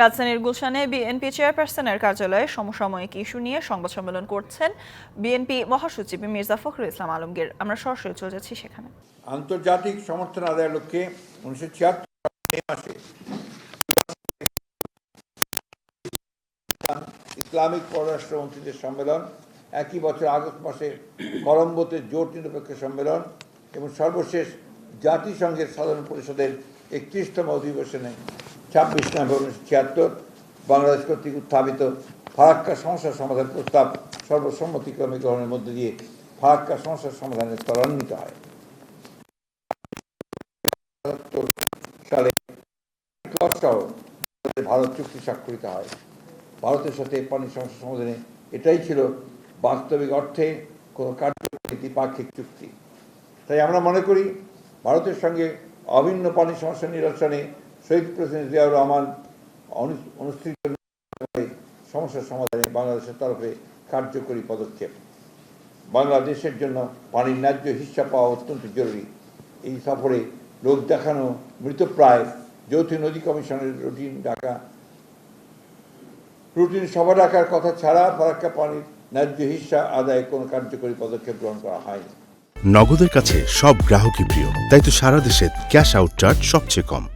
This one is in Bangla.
রাজধানীর গুলশানে বিএনপি চেয়ারপারসনের কার্যালয়ে সমসাময়িক ইস্যু নিয়ে সংবাদ সম্মেলন করছেন বিএনপি মহাসচিব মির্জা ফখরুল ইসলাম আলমগীর। আমরা সরাসরি চলে যাচ্ছি সেখানে। আন্তর্জাতিক সমর্থন আদায়ের লক্ষ্যে উনিশশো ছিয়াত্তর মাসে ইসলামিক পররাষ্ট্র মন্ত্রীদের সম্মেলন, একই বছর আগস্ট মাসে কলম্বোতে জোট নিরপেক্ষ সম্মেলন এবং সর্বশেষ জাতিসংঘের সাধারণ পরিষদের একত্রিশতম অধিবেশনে ছাব্বিশ নভেম্বর উনিশশো ছিয়াত্তর, বাংলাদেশ কর্তৃক উত্থাপিত ফারাক্কা সমস্যার সমাধান প্রস্তাব সর্বসম্মতিক্রমে গ্রহণের মধ্যে দিয়ে ফারাক্কা সমস্যার সমাধানে ত্বরান্বিত হয়। সালে ভারত চুক্তি স্বাক্ষরিত হয়। ভারতের সাথে পানি সমস্যা সমাধানে এটাই ছিল বাস্তবিক অর্থে কোনো কার্যকরী দ্বিপাক্ষিক চুক্তি। তাই আমরা মনে করি, ভারতের সঙ্গে অভিন্ন পানি সমস্যা নিরসনে শহীদ প্রেসিডেন্ট জিয়াউর রহমান অনু- অনুষ্ঠিত সমস্যার সমাধানে বাংলাদেশের তরফে কার্যকরী পদক্ষেপ। বাংলাদেশের জন্য পানির ন্যায্য হিস্সা পাওয়া অত্যন্ত জরুরি। এই সফরে লোক দেখানো মৃতপ্রায় যৌথ নদী কমিশনের রুটিন ডাকা রুটিন সভা ডাকার কথা ছাড়া ফারাক্কা পানির ন্যায্য হিস্সা আদায়ে কোনো কার্যকরী পদক্ষেপ গ্রহণ করা হয়নি। নগদের কাছে সব গ্রাহকই প্রিয়। তাই তো সারা দেশে ক্যাশ আউট চার্জ সবচেয়ে কম।